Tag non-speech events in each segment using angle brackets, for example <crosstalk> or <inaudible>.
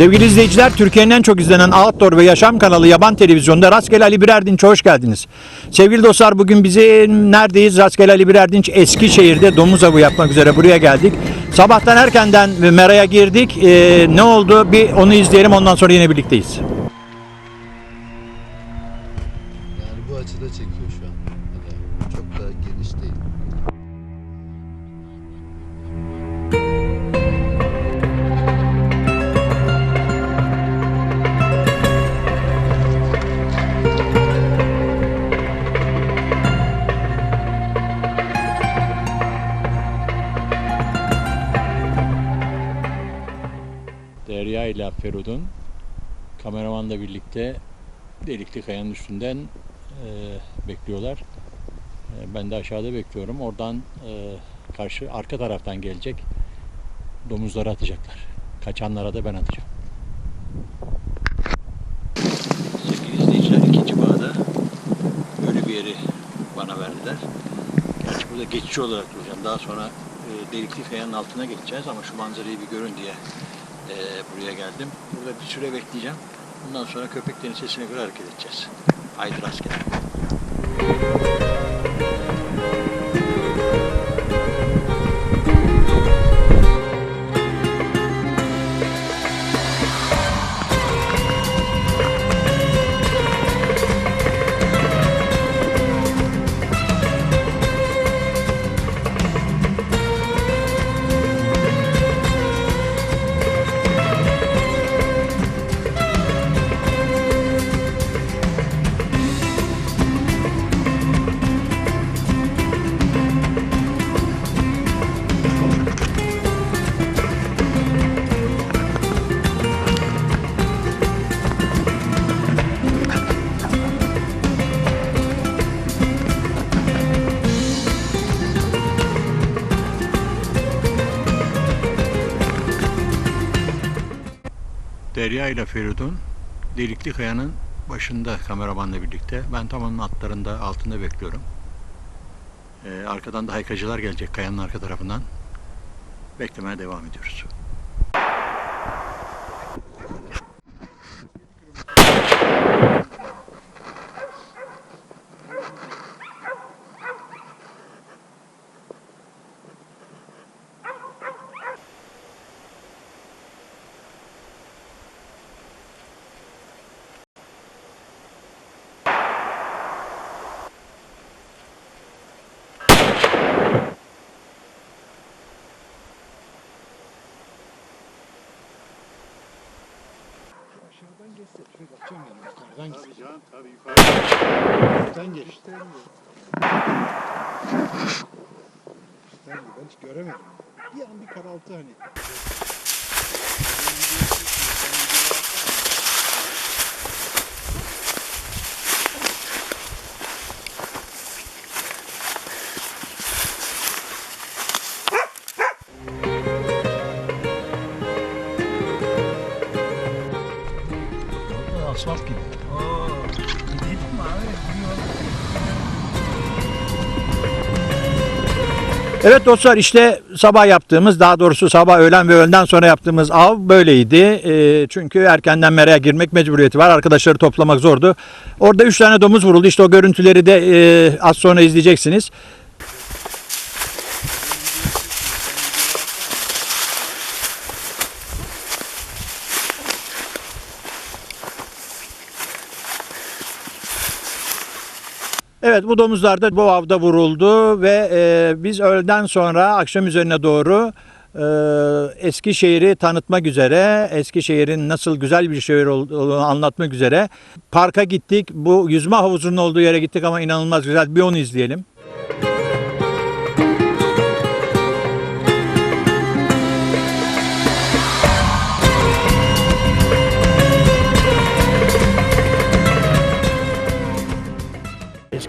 Sevgili izleyiciler, Türkiye'nin en çok izlenen Outdoor ve Yaşam kanalı Yaban Televizyonu'nda Rastgele Ali Birerdinç'e hoş geldiniz. Sevgili dostlar, bugün bizi neredeyiz? Rastgele Ali Birerdinç Eskişehir'de domuz avı yapmak üzere buraya geldik. Sabahtan erkenden meraya girdik. Ee, ne oldu? Bir onu izleyelim, ondan sonra yine birlikteyiz. Birlikte Delikli Kaya'nın üstünden e, bekliyorlar. E, ben de aşağıda bekliyorum. Oradan e, karşı arka taraftan gelecek domuzları atacaklar. Kaçanlara da ben atacağım. Sevgili izleyiciler ikinci bağda böyle bir yeri bana verdiler. Gerçi burada geçici olarak duracağım. Daha sonra e, Delikli Kaya'nın altına geçeceğiz ama şu manzarayı bir görün diye e, buraya geldim. Burada bir süre bekleyeceğim. Bundan sonra köpeklerin sesine göre hareket edeceğiz. Haydi rastgele. Derya ile Feridun Delikli Kaya'nın başında kameramanla birlikte. Ben tam onun atlarında altında bekliyorum. Ee, arkadan da haykacılar gelecek kayanın arka tarafından. Beklemeye devam ediyoruz. Yukarıdan geçse. Tabii canım tabii yukarı. Yukarıdan geçti. Üstten ben hiç göremedim. Bir an bir karaltı hani. Evet dostlar işte sabah yaptığımız daha doğrusu sabah öğlen ve öğleden sonra yaptığımız av böyleydi. Ee, çünkü erkenden meraya girmek mecburiyeti var. Arkadaşları toplamak zordu. Orada 3 tane domuz vuruldu. İşte o görüntüleri de e, az sonra izleyeceksiniz. Evet bu domuzlar da bu avda vuruldu ve e, biz öğleden sonra akşam üzerine doğru e, Eskişehir'i tanıtmak üzere, Eskişehir'in nasıl güzel bir şehir olduğunu anlatmak üzere parka gittik. Bu yüzme havuzunun olduğu yere gittik ama inanılmaz güzel. Bir onu izleyelim.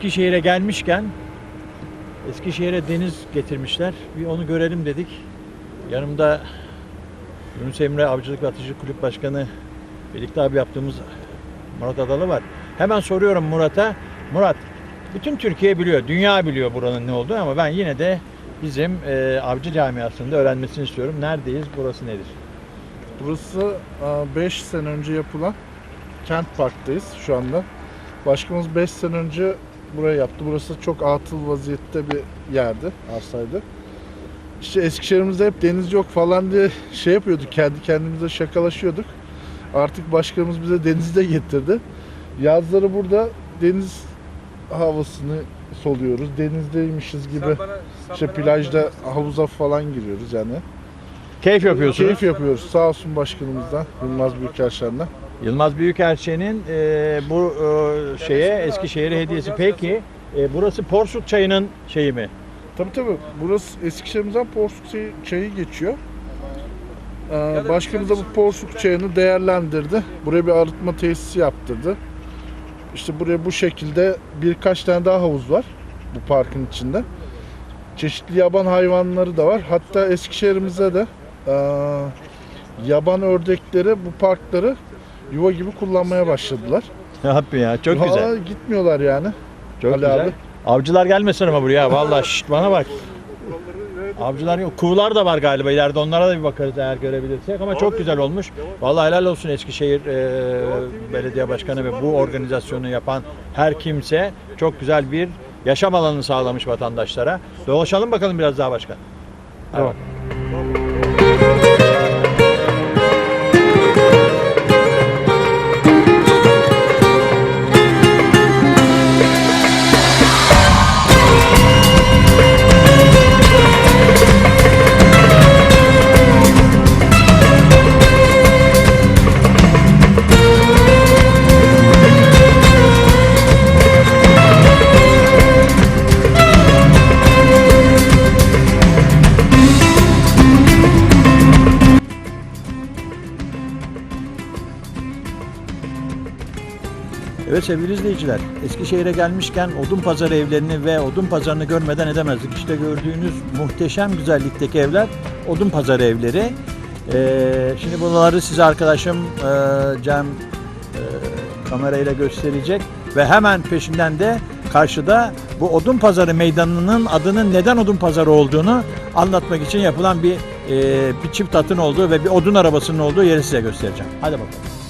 Eskişehir'e gelmişken Eskişehir'e deniz getirmişler. Bir onu görelim dedik. Yanımda Yunus Emre Avcılık ve Atıcı Kulüp Başkanı birlikte abi yaptığımız Murat Adalı var. Hemen soruyorum Murat'a. Murat, bütün Türkiye biliyor, dünya biliyor buranın ne olduğunu ama ben yine de bizim e, avcı camiasında öğrenmesini istiyorum. Neredeyiz, burası nedir? Burası 5 sene önce yapılan Kent Park'tayız şu anda. Başkanımız 5 sene önce buraya yaptı. Burası çok atıl vaziyette bir yerdi, arsaydı. İşte Eskişehir'imizde hep deniz yok falan diye şey yapıyorduk. Kendi kendimize şakalaşıyorduk. Artık başkanımız bize denizi de getirdi. Yazları burada deniz havasını soluyoruz. Denizdeymişiz gibi. İşte plajda havuza falan giriyoruz yani. Keyif yapıyorsunuz. Keyif yapıyoruz. Sağ olsun başkanımızdan, Yılmaz Büyükelçen'den. Yılmaz Büyükelçe'nin e, bu e, şeye Eskişehir'e hediyesi. Peki e, burası Porsuk çayının şeyi mi? Tabii tabii. Burası Eskişehir'imizden Porsuk çayı, geçiyor. Ee, başkanımız da bu Porsuk çayını değerlendirdi. Buraya bir arıtma tesisi yaptırdı. İşte buraya bu şekilde birkaç tane daha havuz var bu parkın içinde. Çeşitli yaban hayvanları da var. Hatta Eskişehir'imizde de ee, yaban ördekleri bu parkları yuva gibi kullanmaya başladılar. Yapıyor ya? Çok güzel. Gitmiyorlar yani. Çok Ali güzel. abi. Avcılar gelmesin ama buraya. Vallahi şşt, bana bak. Avcılar yok. Kuğular da var galiba ileride. Onlara da bir bakarız eğer görebilirsek. Ama çok güzel olmuş. Vallahi helal olsun Eskişehir e, Belediye Başkanı ve bu organizasyonu yapan her kimse çok güzel bir yaşam alanı sağlamış vatandaşlara. Dolaşalım bakalım biraz daha başkan. Hadi Tamam. bakalım. Evet sevgili izleyiciler, Eskişehir'e gelmişken odun pazarı evlerini ve odun pazarını görmeden edemezdik. İşte gördüğünüz muhteşem güzellikteki evler odun pazarı evleri. Ee, şimdi bunları size arkadaşım e, Cem e, kamerayla gösterecek ve hemen peşinden de karşıda bu odun pazarı meydanının adının neden odun pazarı olduğunu anlatmak için yapılan bir e, bir çift atın olduğu ve bir odun arabasının olduğu yeri size göstereceğim. Hadi bakalım.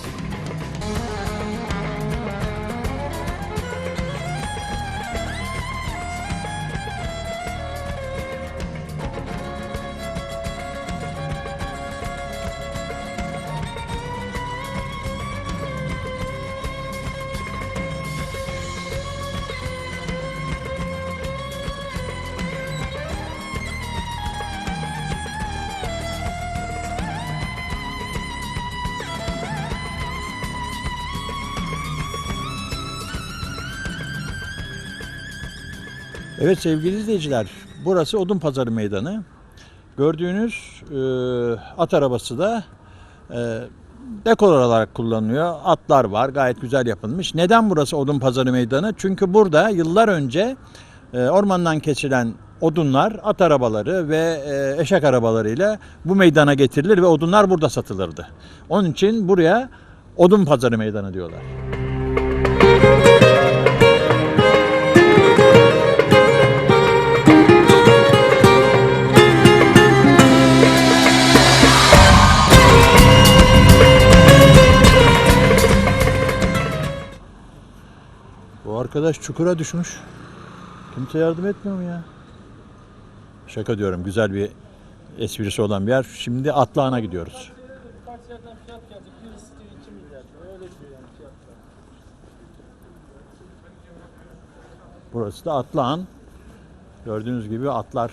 Evet sevgili izleyiciler, burası Odun Pazarı Meydanı. Gördüğünüz e, at arabası da e, dekor olarak kullanılıyor. Atlar var, gayet güzel yapılmış. Neden burası Odun Pazarı Meydanı? Çünkü burada yıllar önce e, ormandan kesilen odunlar, at arabaları ve e, eşek arabalarıyla bu meydana getirilir ve odunlar burada satılırdı. Onun için buraya Odun Pazarı Meydanı diyorlar. Arkadaş çukura düşmüş. Kimse yardım etmiyor mu ya? Şaka diyorum. Güzel bir esprisi olan bir yer. Şimdi Atlağan'a gidiyoruz. Burası da Atlağan. Gördüğünüz gibi atlar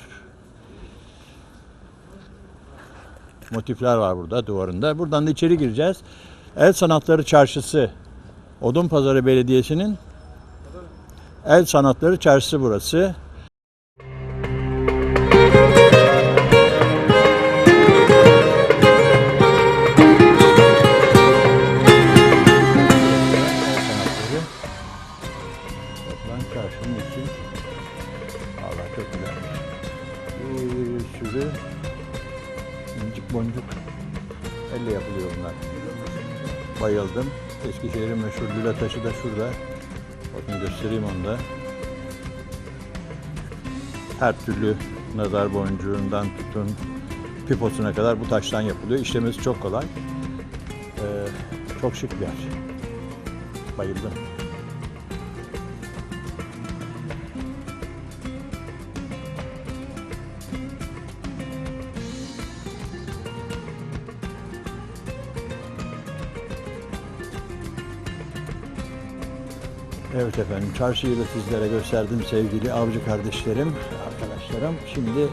motifler var burada duvarında. Buradan da içeri gireceğiz. El Sanatları Çarşısı Odunpazarı Belediyesi'nin El Sanatları Çarşısı burası. çarşının için Valla çok güzelmiş. Bir incik boncuk elle yapılıyor bunlar. Bayıldım. Eskişehir'in meşhur lüle taşı da şurada. Bakın göstereyim onu da. Her türlü nazar boncuğundan tutun piposuna kadar bu taştan yapılıyor. İşlemesi çok kolay. Ee, çok şık bir yer. Bayıldım. Evet efendim, çarşıyı da sizlere gösterdim sevgili avcı kardeşlerim, arkadaşlarım. Şimdi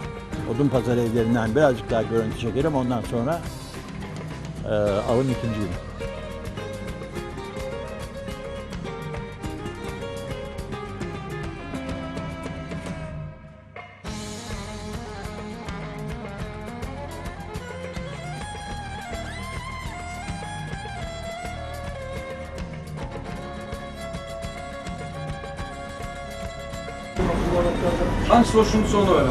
Odun Pazarı evlerinden birazcık daha görüntü çekelim. Ondan sonra e, avın ikinci günü. Şunu sonra abi.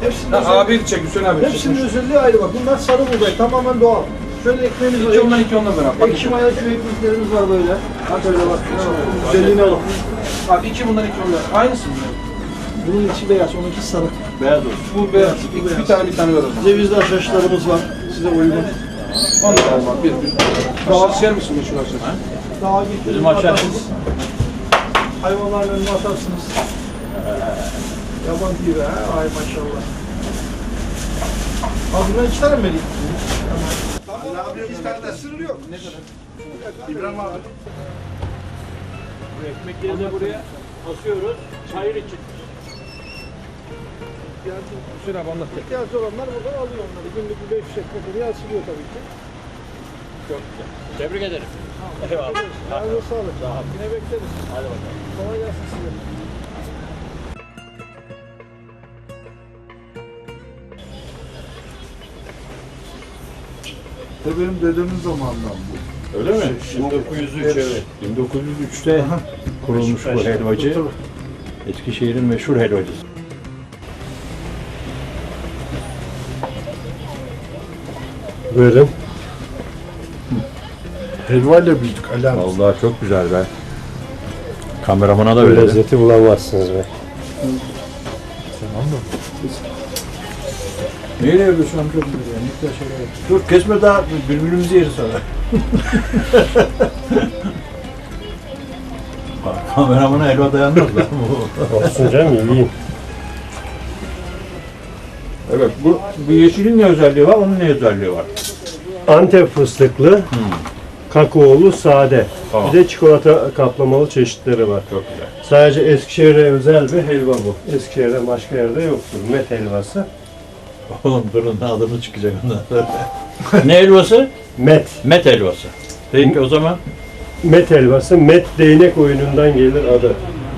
Hepsinin, Ha, özelliği, abi çek, Hüseyin abi hepsinin özelliği ayrı bak. Bunlar sarı buğday tamamen doğal. Şöyle ekmeğimiz var. İki ondan iki ondan. Bak, Ekşi maya şu ekmeklerimiz var böyle. Bak öyle bak. Güzelliğine bak. Abi iki bundan iki ondan. Aynısı mı? Bunun içi beyaz, onunki sarı. Beyaz olsun. Bu beyaz. bu beyaz. Bir tane bir tane ver o zaman. Cevizli haşhaşlarımız var. Size uygun. On da al abi. Bir, bir. Haşhaş yer misin meşhur haşhaş? Daha getirin. Bizim haşhaşımız. Hayvanların önüne atarsınız. Yaban gibi ha. Ay maşallah. Abi bundan iki tane mi vereyim? İki tane de sırrı yok. Ne kadar? İbrahim abi. Ekmekleri de buraya asıyoruz. Çayır için. Hüseyin abi anlat. İhtiyacı olanlar buradan alıyor onları. Günlük bir 500 ekmek buraya asılıyor tabii ki. Çok güzel. Tebrik ederim. Eyvallah. Ağzına sağlık. Sağ ol. Yine bekleriz. Hadi bakalım. Kolay gelsin size. De benim dedemin zamanından bu. Öyle mi? Şey, 1903 evet. 1903'te kurulmuş bu helvacı. Eskişehir'in meşhur helvacısı. Buyurun. Helva ile büyüdük Ali abi. Vallahi çok güzel be. Kameramana da verelim. lezzeti bulamazsınız be. Neyle yapıyorsun amca bunu ya? Ne güzel şeyler yapıyorsun. Dur kesme daha birbirimizi yeriz sonra. <laughs> Bak, Kameramana elva dayanmaz lan bu. Olsun canım yiyeyim. evet bu, bu yeşilin ne özelliği var, onun ne özelliği var? Antep fıstıklı, kakaolu, sade. Tamam. Bir de çikolata kaplamalı çeşitleri var. Çok güzel. Sadece Eskişehir'e özel bir helva bu. Eskişehir'de başka yerde yoktur. Met helvası. <laughs> Oğlum durun adımı çıkacak ondan sonra. <laughs> ne helvası? Met. Met helvası. Peki o zaman Met helvası. Met değnek oyunundan gelir adı.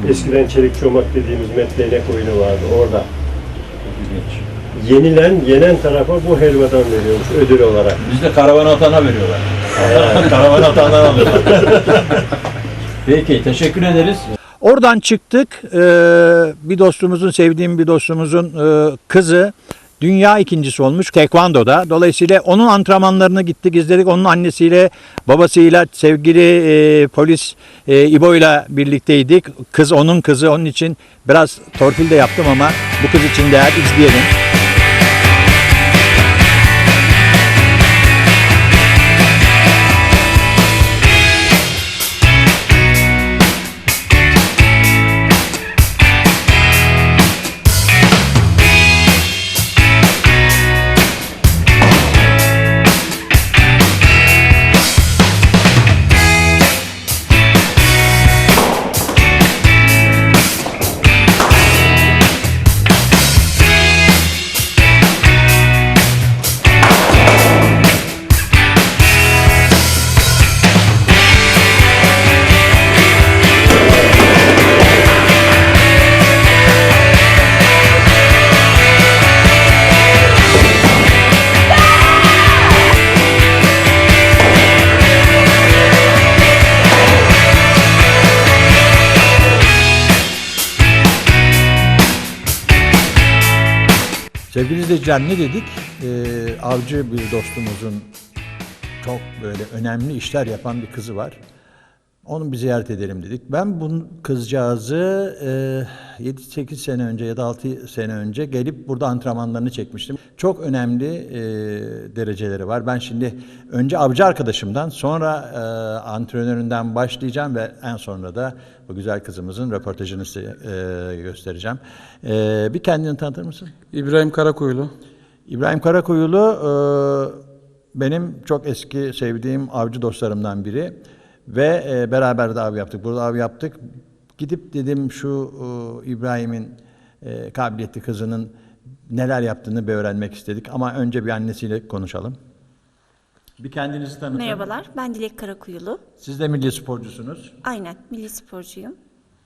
Eskiden çelik çomak dediğimiz met değnek oyunu vardı orada. Yenilen, yenen tarafa bu helvadan veriyormuş ödül olarak. bizde karavan atana veriyorlar. <laughs> karavan atandan alıyorlar. Peki teşekkür ederiz. Oradan çıktık. Ee, bir dostumuzun, sevdiğim bir dostumuzun e, kızı dünya ikincisi olmuş tekvandoda. Dolayısıyla onun antrenmanlarına gittik, izledik. Onun annesiyle, babasıyla, sevgili e, polis e, İbo ile birlikteydik. Kız onun kızı. Onun için biraz torpil de yaptım ama bu kız için değer izleyelim. Sevgili izleyiciler ne dedik? Ee, avcı bir dostumuzun çok böyle önemli işler yapan bir kızı var. Onu bir ziyaret edelim dedik. Ben bu kızcağızı e, 7-8 sene önce ya da 6 sene önce gelip burada antrenmanlarını çekmiştim. Çok önemli e, dereceleri var. Ben şimdi önce avcı arkadaşımdan sonra e, antrenöründen başlayacağım ve en sonra da bu güzel kızımızın röportajını size e, göstereceğim. E, bir kendini tanıtır mısın? İbrahim Karakuyulu. İbrahim Karakuyulu e, benim çok eski sevdiğim avcı dostlarımdan biri ve e, beraber de av yaptık. Burada av yaptık. Gidip dedim şu e, İbrahim'in e, kabiliyetli kızının neler yaptığını bir öğrenmek istedik. Ama önce bir annesiyle konuşalım. Bir kendinizi tanıtın. Merhabalar, ben Dilek Karakuyulu. Siz de milli sporcusunuz. Aynen, milli sporcuyum.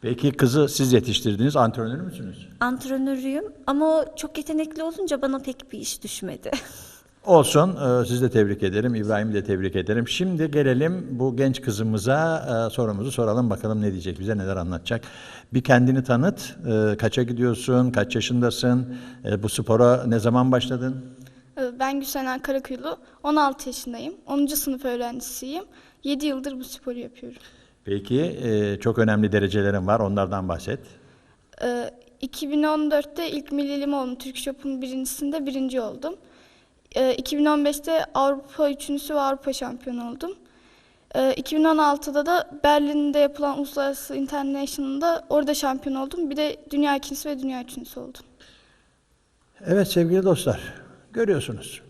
Peki kızı siz yetiştirdiniz, antrenör müsünüz? Antrenörüyüm ama o çok yetenekli olunca bana pek bir iş düşmedi. <laughs> Olsun. Ee, Sizi de tebrik ederim. İbrahim'i de tebrik ederim. Şimdi gelelim bu genç kızımıza e, sorumuzu soralım. Bakalım ne diyecek bize, neler anlatacak. Bir kendini tanıt. Ee, Kaça gidiyorsun? Kaç yaşındasın? Bu spora ne zaman başladın? Ben Gülsenen Karakuyulu, 16 yaşındayım. 10. sınıf öğrencisiyim. 7 yıldır bu sporu yapıyorum. Peki e, çok önemli derecelerin var. Onlardan bahset. Ee, 2014'te ilk millilim oldum. Türk Shop'un birincisinde birinci oldum. Ee, 2015'te Avrupa üçüncüsü ve Avrupa şampiyonu oldum. Ee, 2016'da da Berlin'de yapılan Uluslararası International'da orada şampiyon oldum. Bir de dünya ikincisi ve dünya üçüncüsü oldum. Evet sevgili dostlar, görüyorsunuz.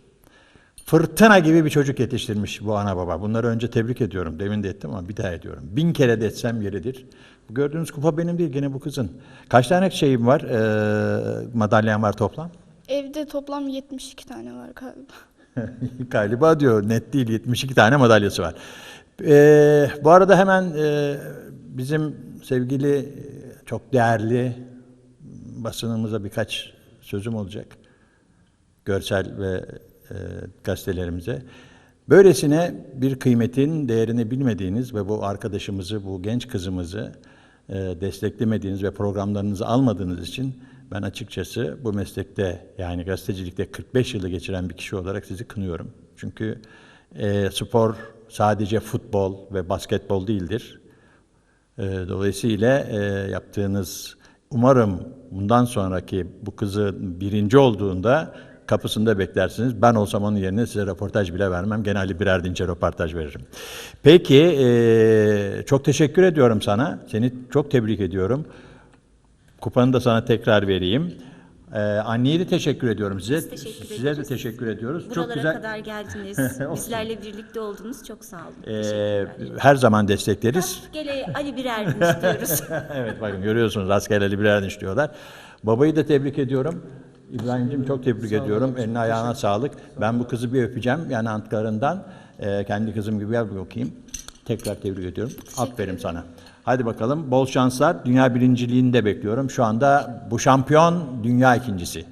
Fırtına gibi bir çocuk yetiştirmiş bu ana baba. Bunları önce tebrik ediyorum. Demin de ettim ama bir daha ediyorum. Bin kere de etsem yeridir. Gördüğünüz kupa benim değil, gene bu kızın. Kaç tane şeyim var, eee madalyan var toplam? Evde toplam 72 tane var galiba. <laughs> Galiba diyor, net değil, 72 tane madalyası var. Eee, bu arada hemen eee, bizim sevgili, eee, çok değerli basınımıza birkaç sözüm olacak. Görsel ve e, gazetelerimize. Böylesine bir kıymetin değerini bilmediğiniz ve bu arkadaşımızı, bu genç kızımızı e, desteklemediğiniz ve programlarınızı almadığınız için ben açıkçası bu meslekte yani gazetecilikte 45 yılı geçiren bir kişi olarak sizi kınıyorum. Çünkü e, spor sadece futbol ve basketbol değildir. E, Dolayısıyla e, yaptığınız umarım bundan sonraki bu kızı birinci olduğunda kapısında beklersiniz. Ben olsam onun yerine size röportaj bile vermem. Genelde birer dinçe röportaj veririm. Peki e, çok teşekkür ediyorum sana. Seni çok tebrik ediyorum. Kupanı da sana tekrar vereyim. Ee, anneye de teşekkür ediyorum size. Biz teşekkür Size de ederiz. teşekkür ediyoruz. Buralara çok güzel. kadar geldiniz. <laughs> Bizlerle birlikte oldunuz. Çok sağ olun. Ee, her zaman destekleriz. Gele Ali Birer istiyoruz. <laughs> evet bakın görüyorsunuz rastgele birer diş diyorlar. Babayı da tebrik ediyorum. İbrahim'cim çok tebrik ediyorum. Eline ayağına sağlık. Ben bu kızı bir öpeceğim yani antlarından. Ee, kendi kızım gibi bir okuyayım. Tekrar tebrik ediyorum. Aferin sana. Hadi bakalım bol şanslar. Dünya birinciliğini de bekliyorum. Şu anda bu şampiyon dünya ikincisi.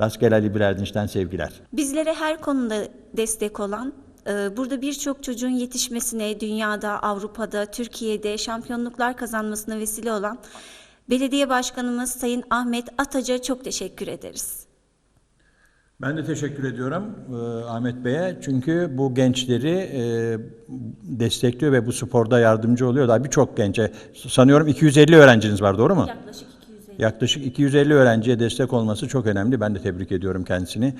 Rastgele Ali Birerdinç'ten sevgiler. Bizlere her konuda destek olan, e, burada birçok çocuğun yetişmesine, dünyada, Avrupa'da, Türkiye'de şampiyonluklar kazanmasına vesile olan Belediye Başkanımız Sayın Ahmet Ataca çok teşekkür ederiz. Ben de teşekkür ediyorum e, Ahmet Bey'e. Çünkü bu gençleri e, destekliyor ve bu sporda yardımcı oluyor. Daha birçok gence, sanıyorum 250 öğrenciniz var doğru mu? Yaklaşık 250. Yaklaşık 250 öğrenciye destek olması çok önemli. Ben de tebrik ediyorum kendisini.